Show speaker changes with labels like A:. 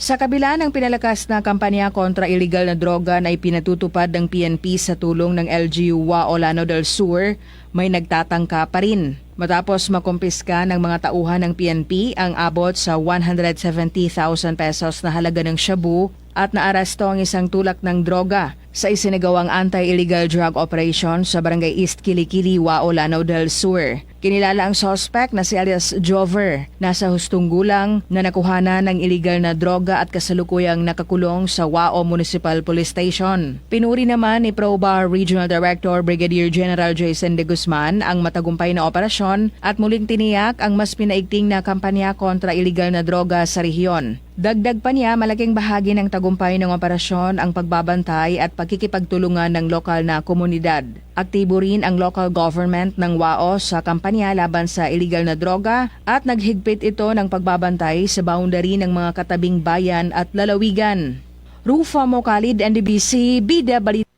A: Sa kabila ng pinalakas na kampanya kontra illegal na droga na ipinatutupad ng PNP sa tulong ng LGU Waolano del Sur, may nagtatangka pa rin. Matapos makumpiska ng mga tauhan ng PNP ang abot sa 170,000 pesos na halaga ng shabu at naaresto ang isang tulak ng droga sa isinagawang anti-illegal drug operation sa Barangay East Kilikili, Waolano del Sur. Kinilala ang suspect na si alias Jover, nasa hustong gulang na nakuhana ng illegal na droga at kasalukuyang nakakulong sa Wao Municipal Police Station. Pinuri naman ni ProBar Regional Director Brigadier General Jason de Guzman ang matagumpay na operasyon at muling tiniyak ang mas pinaigting na kampanya kontra illegal na droga sa rehiyon. Dagdag pa niya, malaking bahagi ng tagumpay ng operasyon ang pagbabantay at pagkikipagtulungan ng lokal na komunidad. Aktibo rin ang local government ng WAO sa kampanya laban sa illegal na droga at naghigpit ito ng pagbabantay sa boundary ng mga katabing bayan at lalawigan. Rufa Mokalid, NDBC, Balita.